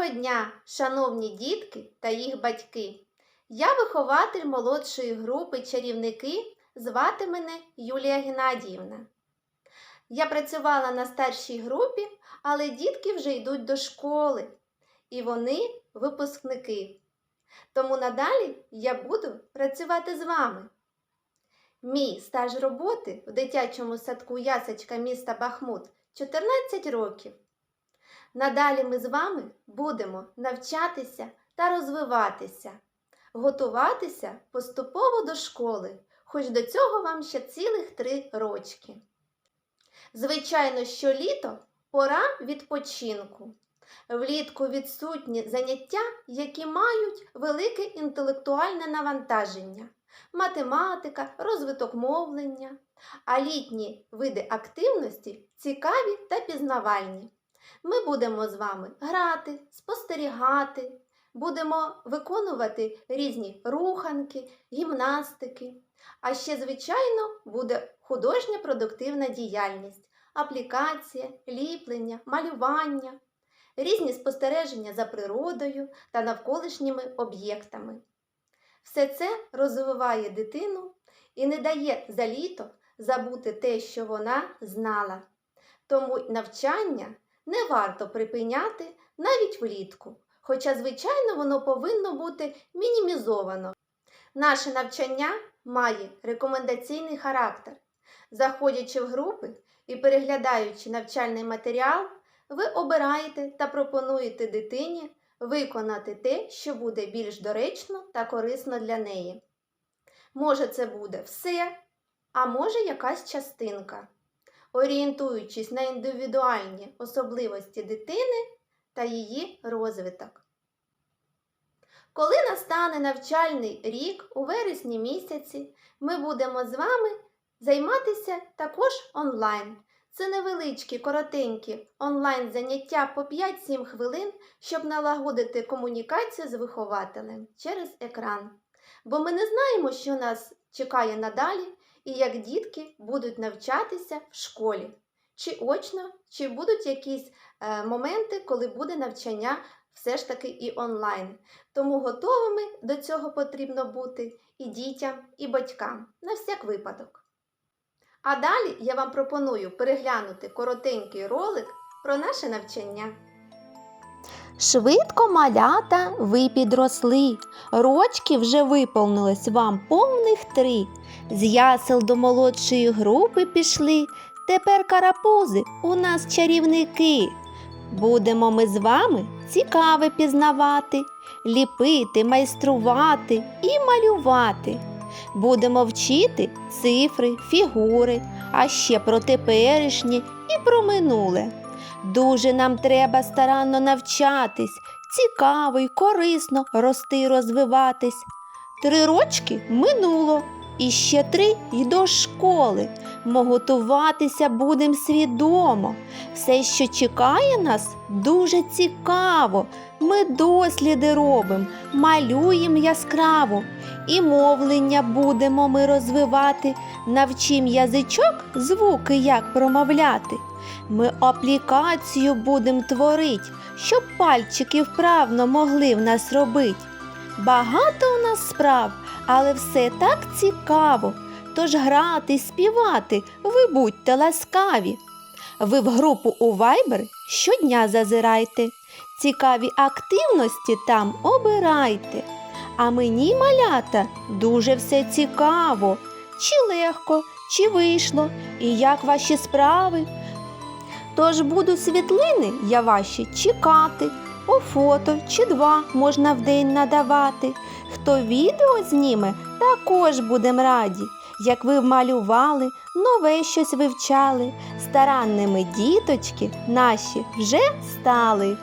Доброго дня, шановні дітки та їх батьки! Я вихователь молодшої групи чарівники, звати мене Юлія Геннадіївна. Я працювала на старшій групі, але дітки вже йдуть до школи, і вони випускники. Тому надалі я буду працювати з вами. Мій стаж роботи в дитячому садку Ясочка міста Бахмут 14 років. Надалі ми з вами будемо навчатися та розвиватися, готуватися поступово до школи, хоч до цього вам ще цілих три рочки. Звичайно, що літо пора відпочинку. Влітку відсутні заняття, які мають велике інтелектуальне навантаження, математика, розвиток мовлення, а літні види активності цікаві та пізнавальні. Ми будемо з вами грати, спостерігати, будемо виконувати різні руханки, гімнастики. А ще, звичайно, буде художня продуктивна діяльність, аплікація, ліплення, малювання, різні спостереження за природою та навколишніми об'єктами. Все це розвиває дитину і не дає за літо забути те, що вона знала. Тому навчання не варто припиняти навіть влітку, хоча, звичайно, воно повинно бути мінімізовано. Наше навчання має рекомендаційний характер. Заходячи в групи і переглядаючи навчальний матеріал, ви обираєте та пропонуєте дитині виконати те, що буде більш доречно та корисно для неї. Може, це буде все, а може якась частинка орієнтуючись на індивідуальні особливості дитини та її розвиток. Коли настане навчальний рік у вересні місяці, ми будемо з вами займатися також онлайн. Це невеличкі, коротенькі онлайн-заняття по 5-7 хвилин, щоб налагодити комунікацію з вихователем через екран. Бо ми не знаємо, що нас чекає надалі, і як дітки будуть навчатися в школі. Чи очно, чи будуть якісь е, моменти, коли буде навчання все ж таки і онлайн. Тому готовими до цього потрібно бути і дітям, і батькам на всяк випадок. А далі я вам пропоную переглянути коротенький ролик про наше навчання. Швидко малята ви підросли, рочки вже виповнилось вам повних три. З ясел до молодшої групи пішли, тепер карапузи у нас чарівники. Будемо ми з вами цікаве пізнавати, ліпити, майструвати і малювати. Будемо вчити цифри, фігури, а ще про теперішнє і про минуле. Дуже нам треба старанно навчатись, цікаво й корисно рости розвиватись. Три рочки минуло, і ще три й до школи. Мо готуватися будем свідомо. Все, що чекає нас, дуже цікаво. Ми досліди робимо, малюємо яскраво, і мовлення будемо ми розвивати, навчим язичок звуки як промовляти. Ми аплікацію будем творить, щоб пальчики вправно могли в нас робить. Багато у нас справ, але все так цікаво. Тож грати, співати, ви будьте ласкаві. Ви в групу у Viber щодня зазирайте, цікаві активності там обирайте. А мені, малята, дуже все цікаво, чи легко, чи вийшло, і як ваші справи. Тож буду світлини я ваші чекати, по фото чи два можна в день надавати. Хто відео зніме, також будем раді. Як ви малювали, нове щось вивчали, старанними діточки наші вже стали.